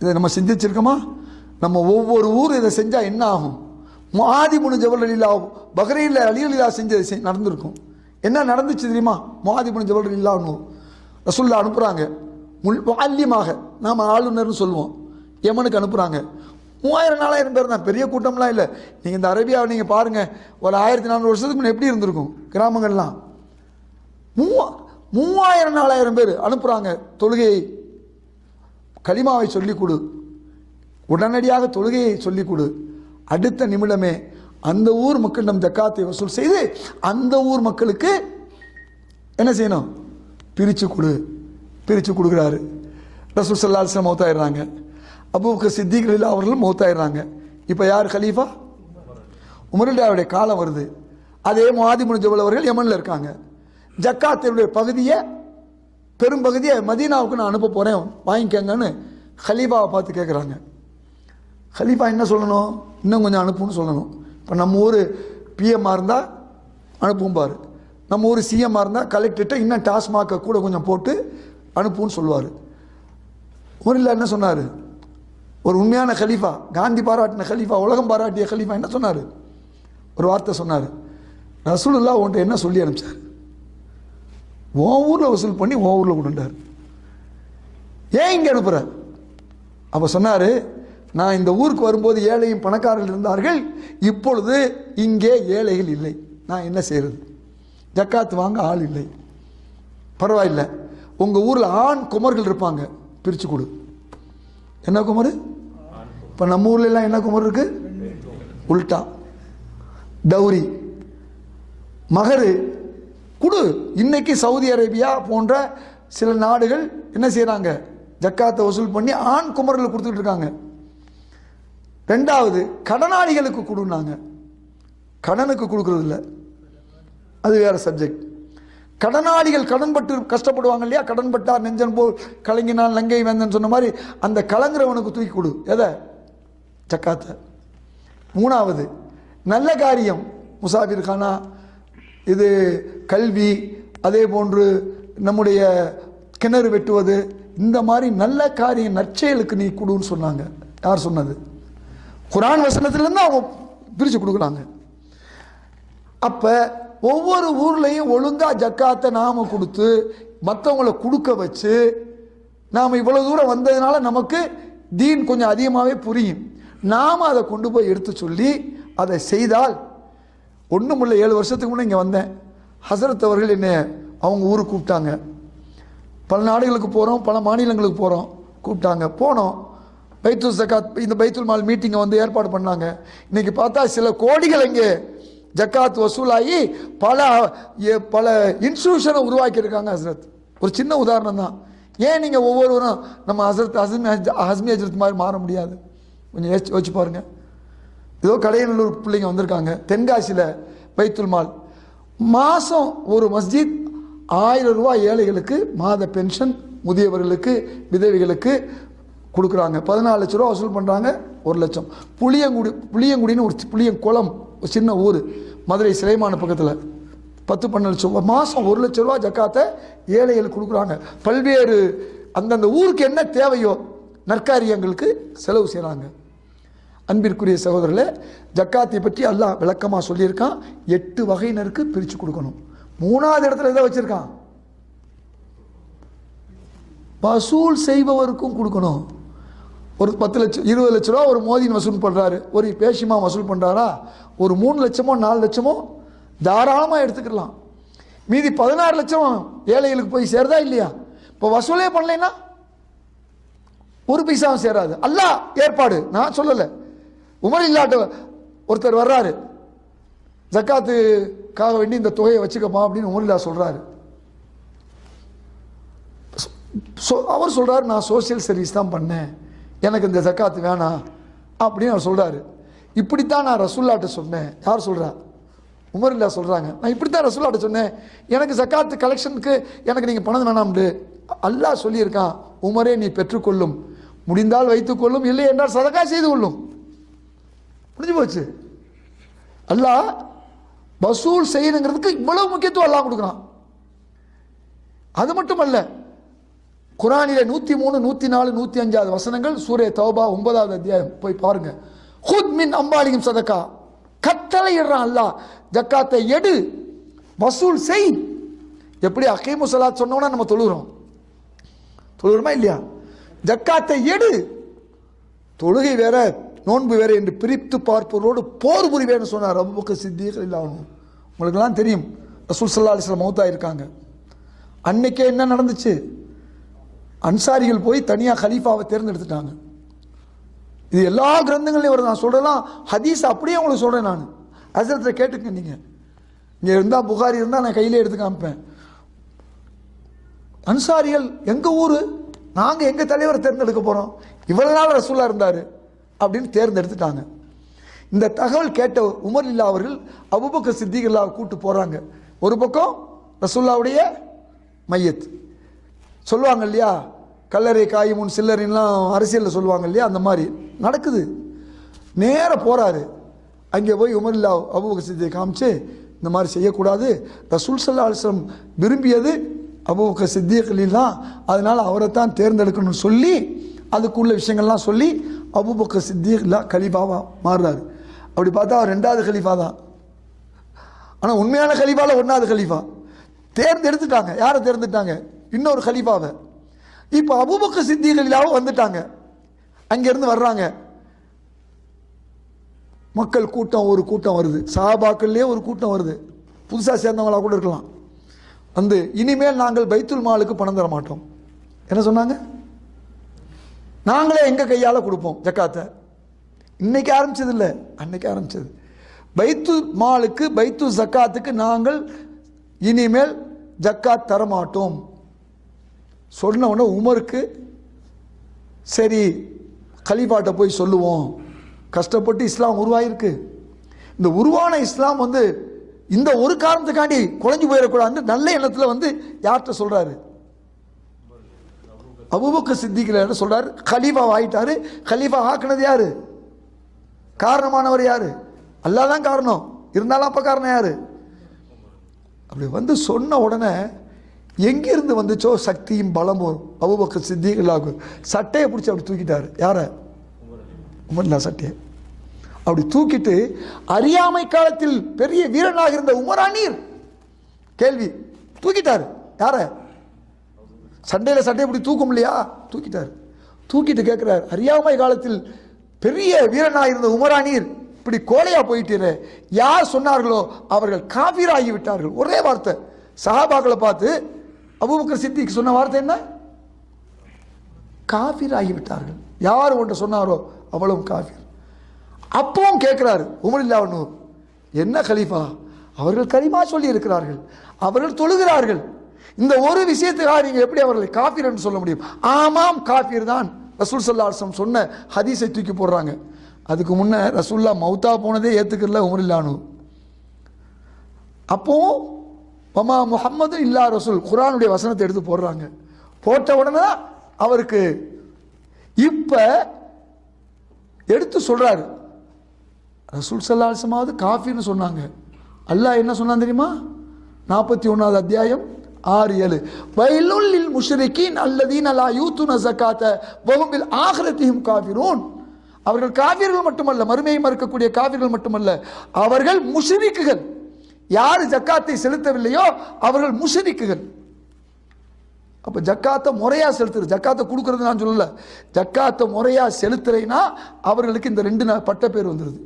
இதை நம்ம சிந்திச்சிருக்கோமா நம்ம ஒவ்வொரு ஊர் இதை செஞ்சால் என்ன ஆகும்? முஆதி முனு ஜபல் அலிலா பஹ்ரைனில் அலி செஞ்சது நடந்திருக்கும். என்ன நடந்துச்சு தெரியுமா? முஆதி முனு ஜபல் அலிலான்னு ரசுல்லா அனுப்புகிறாங்க முல் வால்யமாக நாம் ஆளுநர்னு சொல்லுவோம். யமனுக்கு அனுப்புகிறாங்க மூவாயிரம் நாலாயிரம் பேர் தான். பெரிய கூட்டம்லாம் இல்லை. நீங்கள் இந்த அரேபியாவை நீங்கள் பாருங்கள் ஒரு ஆயிரத்தி நானூறு வருஷத்துக்கு முன்னே எப்படி இருந்திருக்கும்? கிராமங்கள்லாம். மூவா மூவாயிரம் நாலாயிரம் பேர் அனுப்புகிறாங்க தொழுகையை. கலிமாவை சொல்லிக் கொடு உடனடியாக தொழுகையை சொல்லிக் கொடு அடுத்த நிமிடமே அந்த ஊர் மக்களிடம் ஜக்காத்தை வசூல் செய்து அந்த ஊர் மக்களுக்கு என்ன செய்யணும்? பிரித்து கொடு. பிரித்து கொடுக்குறாரு. ரசூல் சல்லா அலிஸ்லாம் மௌத்தாயிடுறாங்க. அபூபக்கர் சித்திக் லீலா அவர்களும் மௌத்தாயிடுறாங்க. இப்போ யார் கலீஃபா உமருல்லாவுடைய காலம் வருது. அதே மாதிரி ஜபல் அவர்கள் யமனில் இருக்காங்க. ஜக்காத்தினுடைய பகுதியை பெரும்பகுதியை மதீனாவுக்கு நான் அனுப்ப போகிறேன் வாங்கிக்கங்கன்னு ஹலீஃபாவை பார்த்து கேட்குறாங்க ஹலீஃபா என்ன சொல்லணும்? இன்னும் கொஞ்சம் அனுப்புன்னு சொல்லணும். இப்போ நம்ம ஊர் பிஎம்மாக இருந்தால் அனுப்பும் பாரு. நம்ம ஊர் சிஎம்மாக இருந்தால் கலெக்டர்கிட்ட இன்னும் டாஸ்மாக்கை கூட கொஞ்சம் போட்டு அனுப்புன்னு சொல்லுவார். ஊரில் என்ன சொன்னார்? ஒரு உண்மையான கலீஃபா காந்தி பாராட்டின ஹலீஃபா உலகம் பாராட்டிய கலீஃபா என்ன சொன்னார்? ஒரு வார்த்தை சொன்னார். ரசூலுல்லா உன்ட்ட என்ன சொல்லி அனுப்பிச்சார்? ஓ ஊரில் வசூல் பண்ணி உன் ஊரில் கொண்டுட்டார். ஏன் இங்கே அனுப்புகிற அப்போ சொன்னார் நான் இந்த ஊருக்கு வரும்போது ஏழையும் பணக்காரர்கள் இருந்தார்கள் இப்பொழுது இங்கே ஏழைகள் இல்லை. நான் என்ன செய்கிறது ஜக்காத்து வாங்க ஆள் இல்லை. பரவாயில்ல உங்கள் ஊரில் ஆண் குமர்கள் இருப்பாங்க பிரித்து கொடு. என்ன குமர்? இப்போ நம்ம ஊர்ல எல்லாம் என்ன குமர் இருக்குது உல்டா. டௌரி. மகரு. கொடு. இன்னைக்கு சவுதி அரேபியா போன்ற சில நாடுகள் என்ன செய்கிறாங்க ஜக்காத்தை வசூல் பண்ணி ஆண் குமரில் கொடுத்துட்டு இருக்காங்க. ரெண்டாவது கடனாளிகளுக்கு கொடுனாங்க கடனுக்கு கொடுக்கறது அது வேற சப்ஜெக்ட் கடனாளிகள் கடன்பட்டு கஷ்டப்படுவாங்க இல்லையா? கடன்பட்டார் நெஞ்சன் போல் கலங்கினான் லங்கை வேந்தன் சொன்ன மாதிரி அந்த கலங்குறவனுக்கு தூக்கி கொடு. எதை? ஜக்காத்தை. மூணாவது நல்ல காரியம். முசாஃபிர் கானா இது கல்வி அதே போன்று நம்முடைய கிணறு வெட்டுவது இந்த மாதிரி நல்ல காரியம் நற்செயலுக்கு நீ கொடுன்னு சொன்னாங்க. யார் சொன்னது? குரான் வசனத்திலேருந்து அவங்க பிரித்து கொடுக்குறாங்க அப்போ ஒவ்வொரு ஊர்லேயும் ஒழுங்காக ஜக்காத்தை நாம் கொடுத்து மற்றவங்கள கொடுக்க வச்சு நாம் இவ்வளோ தூரம் வந்ததுனால நமக்கு தீன் கொஞ்சம் அதிகமாகவே புரியும். நாம் அதை கொண்டு போய் எடுத்து சொல்லி அதை செய்தால் ஒன்றும் இல்லை ஏழு வருஷத்துக்கு முன்னே இங்கே வந்தேன். ஹசரத் அவர்கள் என்னை அவங்க ஊருக்கு கூப்பிட்டாங்க. பல நாடுகளுக்கு போகிறோம் பல மாநிலங்களுக்கு போகிறோம் கூப்பிட்டாங்க. போனோம். பைத்துல் ஜக்காத் இந்த பைத்துல் மால் மீட்டிங்கை வந்து ஏற்பாடு பண்ணாங்க. இன்றைக்கி பார்த்தா சில கோடிகள் இங்கே ஜக்காத் வசூலாகி பல பல இன்ஸ்டியூஷனை உருவாக்கியிருக்காங்க ஹசரத். ஒரு சின்ன உதாரணம் தான். ஏன் நீங்கள் ஒவ்வொருவரும் நம்ம ஹசரத் ஹஸ்மி ஹஜ்- ஹஸ்மி ஹஜரத் மாதிரி மாற முடியாது? கொஞ்சம் யோசிச்சு யோசிச்சு பாருங்கள் ஏதோ கடையநல்லூர் பிள்ளைங்க வந்திருக்காங்க தென்காசியில் பைத்துல் மால். மாதம் ஒரு மஸ்ஜித் ஆயிரம் ரூபாய் ஏழைகளுக்கு மாத பென்ஷன் முதியவர்களுக்கு விதவிகளுக்கு கொடுக்குறாங்க. பதினாலு லட்ச ரூபா வசூல் பண்ணுறாங்க ஒரு லட்சம். புளியங்குடி புளியங்குடின்னு ஒரு புளியங்குளம் ஒரு சின்ன ஊர் மதுரை சிலைமான பக்கத்தில். பத்து பன்னெண்டு லட்சம் மாதம் ஒரு லட்ச ரூபா ஜக்காத்தை ஏழைகளுக்கு கொடுக்குறாங்க. பல்வேறு அந்தந்த ஊருக்கு என்ன தேவையோ நற்காரியங்களுக்கு செலவு செய்கிறாங்க அன்பிற்குரிய சகோதரர்களே ஜக்காத்தை பற்றி அல்லாஹ் விளக்கமாக சொல்லியிருக்கான். எட்டு வகையினருக்கு பிரித்து கொடுக்கணும். மூணாவது இடத்துல எதை வச்சுருக்கான்? வசூல் செய்பவருக்கும் கொடுக்கணும். ஒரு பத்து லட்சம் இருபது லட்ச ரூபா ஒரு மோதின் வசூல் பண்ணுறாரு ஒரு பேஷிமா வசூல் பண்ணுறாரா ஒரு மூணு லட்சமோ நாலு லட்சமோ தாராளமாக எடுத்துக்கலாம். மீதி பதினாறு லட்சம் ஏழைகளுக்கு போய் சேருதா இல்லையா? இப்போ வசூலே பண்ணலைன்னா ஒரு பைசாவும் சேராது. அல்லாஹ் ஏற்பாடு. நான் சொல்லலை. உமர் இல்லாட்ட ஒருத்தர் வர்றாரு. ஜக்காத்துக்காக வேண்டி இந்த தொகையை வச்சுக்கப்பா அப்படின்னு உமரில்லா சொல்கிறாரு சொ- அவர் சொல்கிறார் நான் சோஷியல் சர்வீஸ் தான் பண்ணேன். எனக்கு இந்த ஜக்காத்து வேணாம் அப்படின்னு அவர் சொல்கிறாரு இப்படித்தான் நான் ரசுல்லாட்ட சொன்னேன். யார் சொல்கிறா உமரில்லா சொல்கிறாங்க நான் இப்படித்தான் ரசுல்லாட்ட சொன்னேன். எனக்கு ஜக்காத்து கலெக்ஷனுக்கு எனக்கு நீங்கள் பணம் வேணாம்டு அல்லாஹ் சொல்லியிருக்கான். உமரே நீ பெற்றுக்கொள்ளும். முடிந்தால் வைத்துக்கொள்ளும். இல்லை என்றால் சதக்கா செய்து கொள்ளும். முடிஞ்சு போச்சு. அல்லாஹ் வசூல் செய்யணுங்கிறதுக்கு இவ்வளவு முக்கியத்துவம் அல்லாஹ் கொடுக்குறான். அது மட்டும் அல்ல குரானிலே நூற்றி மூணு நூற்றி நாலு நூற்றி அஞ்சாவது வசனங்கள் சூரிய தௌபா ஒன்பதாவது அத்தியாயம் போய் பாருங்க. ஹுத் மின் அம்பாலியும் சதக்கா. கட்டளை இடுறான் அல்லாஹ். ஜக்காத்தை எடு வசூல் செய். எப்படி அகீமு சலாத் சொன்னோம்னா நம்ம தொழுகிறோம் தொழுகிறோமா இல்லையா? ஜக்காத்தை எடு. தொழுகை வேற நோன்பு வேறு என்று பிரித்து பார்ப்பவரோடு போர் புரிவேன்னு சொன்னார் அபுபக்கர் சித்திகள் இல்லாமல் உங்களுக்கெல்லாம் தெரியும். ரசூல் சல்லா அலிஸ்லாம் மௌத்தாக இருக்காங்க. அன்னைக்கே என்ன நடந்துச்சு? அன்சாரிகள் போய் தனியாக கலீஃபாவை தேர்ந்தெடுத்துட்டாங்க. இது எல்லா கிரந்தங்களையும் வருது. நான் சொல்றதெல்லாம் ஹதீஸ் அப்படியே உங்களுக்கு சொல்கிறேன் நான். ஹசரத்தில் கேட்டுக்க நீங்கள் இங்கே இருந்தால் புகாரி இருந்தால் நான் கையிலே எடுத்து காமிப்பேன். அன்சாரிகள் எங்கள் ஊர்? நாங்கள் எங்கள் தலைவரை தேர்ந்தெடுக்க போகிறோம் இவ்வளோ நாள் ரசூலாக இருந்தார். அப்படின்னு தேர்ந்தெடுத்துட்டாங்க. இந்த தகவல் கேட்ட உமர் இல்லா அவர்கள் அபுபக்க சித்திகல்லாவை கூட்டு போகிறாங்க ஒரு பக்கம் ரசுல்லாவுடைய மையத். சொல்லுவாங்க இல்லையா? கல்லறை காயமுன் சில்லறின்லாம் அரசியலில் சொல்லுவாங்க இல்லையா? அந்த மாதிரி நடக்குது. நேராக போகிறாரு அங்கே போய் உமர்லா அபுபக்க சித்தியை காமிச்சு இந்த மாதிரி செய்யக்கூடாது. ரசூல் சல்லா அலிஸ்லம் விரும்பியது அபுபக்கர் சித்தியக்களில் தான். அதனால் அவரை தான் தேர்ந்தெடுக்கணும்னு சொல்லி அதுக்குள்ள விஷயங்கள்லாம் சொல்லி அபுபக்க சித்தியக்லா கலீஃபாவா மாறுறாரு. அப்படி பார்த்தா அவர் ரெண்டாவது கலீஃபா தான். ஆனால் உண்மையான கலீஃபால ஒன்றாவது கலீஃபா. தேர்ந்தெடுத்துட்டாங்க. யாரை தேர்ந்தெடுத்தாங்க? இன்னொரு கலீஃபாவை. இப்போ அபுபக்க சித்திகளாவும் வந்துட்டாங்க. அங்கேருந்து வர்றாங்க. மக்கள் கூட்டம் ஒரு கூட்டம் வருது. சாபாக்கள்லேயே ஒரு கூட்டம் வருது. புதுசாக சேர்ந்தவங்களா கூட இருக்கலாம். வந்து இனிமேல் நாங்கள் பைத்துல் மாலுக்கு பணம் தர மாட்டோம் என்ன சொன்னாங்க? நாங்களே எங்கள் கையால் கொடுப்போம் ஜக்காத்தை. இன்னைக்கு ஆரம்பிச்சது இல்லை அன்னைக்கு ஆரம்பிச்சது. பைத்து மாலுக்கு பைத்து ஜக்காத்துக்கு நாங்கள் இனிமேல் ஜக்காத் தர மாட்டோம். சொன்ன உடனே உமருக்கு சரி கலீஃபாட்ட போய் சொல்லுவோம். கஷ்டப்பட்டு இஸ்லாம் உருவாயிருக்கு. இந்த உருவான இஸ்லாம் வந்து இந்த ஒரு காரணத்துக்காண்டி குறைஞ்சு போயிடக்கூடாதுன்னு நல்ல எண்ணத்தில் வந்து யார்கிட்ட சொல்கிறாரு அபுபக்க சித்திகள் என்ன சொல்றாரு? கலீஃபா ஆயிட்டாரு கலீஃபா ஆக்குனது யார்? காரணமானவர் யார்? அல்லா தான் காரணம். இருந்தாலும் அப்போ காரணம் யார்? அப்படி வந்து சொன்ன உடனே எங்கிருந்து வந்துச்சோ சக்தியும் பலமும் அபுபக்க சித்திகளாகும் சட்டையை பிடிச்சி அப்படி தூக்கிட்டார். யார? உமர்லா சட்டையை. அப்படி தூக்கிட்டு அறியாமை காலத்தில் பெரிய வீரனாக இருந்த உமரானீர் கேள்வி. தூக்கிட்டார். யாரை? சண்டையில் சண்டையை இப்படி தூக்க முடியா தூக்கிட்டார். தூக்கிட்டு கேட்குறார் அறியாமை காலத்தில் பெரிய வீரனாக இருந்த உமரானீர் இப்படி கோலையா போயிட்டீரு. யார் சொன்னார்களோ அவர்கள் காபீராகி விட்டார்கள். ஒரே வார்த்தை. சஹாபாக்களை பார்த்து அபுபக்கர் சித்திக்கு சொன்ன வார்த்தை என்ன? காஃபிர் ஆகிவிட்டார்கள் யார் ஒன்று சொன்னாரோ அவளும் காஃபீர் அப்பவும் கேட்குறாரு உமரில்லாவனு என்ன கலீஃபா? அவர்கள் கரிமா சொல்லி இருக்கிறார்கள் அவர்கள் தொழுகிறார்கள். இந்த ஒரு விஷயத்துக்காக நீங்கள் எப்படி அவர்களை காஃபீர் என்று சொல்ல முடியும்? ஆமாம் காஃபீர் தான். ரசூல் சல்லாசம் சொன்ன ஹதீஸை தூக்கி போடுறாங்க. அதுக்கு முன்னே ரசூல்லா மௌத்தா போனதே ஏற்றுக்கல உமரில்லானு அப்போவும் மமா முஹம்மது இல்லா ரசூல் குரானுடைய வசனத்தை எடுத்து போடுறாங்க. போட்ட உடனே தான் அவருக்கு இப்போ எடுத்து சொல்கிறாரு ரசூல் சல்லாசமாவது காஃபின்னு சொன்னாங்க. அல்லாஹ் என்ன சொன்னான் தெரியுமா? நாற்பத்தி ஒன்றாவது அத்தியாயம் ஆறு ஏழு. வயலுள்ளில் முஷரிக்கின் அல்லதீன் அல்லா யூத்துன ஜக்காத்த வகுப்பில் ஆகரத்தையும் காஃபிரூன். அவர்கள் காவிர்கள் மட்டுமல்ல மறுமையை மறுக்கக்கூடிய காவிர்கள் மட்டுமல்ல அவர்கள் முஷரிக்குகள். யார் ஜக்காத்தை செலுத்தவில்லையோ அவர்கள் முஷரிக்குகள். அப்போ ஜக்காத்தை முறையாக செலுத்துறது ஜக்காத்தை கொடுக்கறது நான் சொல்லல. ஜக்காத்தை முறையாக செலுத்துறேன்னா அவர்களுக்கு இந்த ரெண்டு பட்ட பேர் வந்துடுது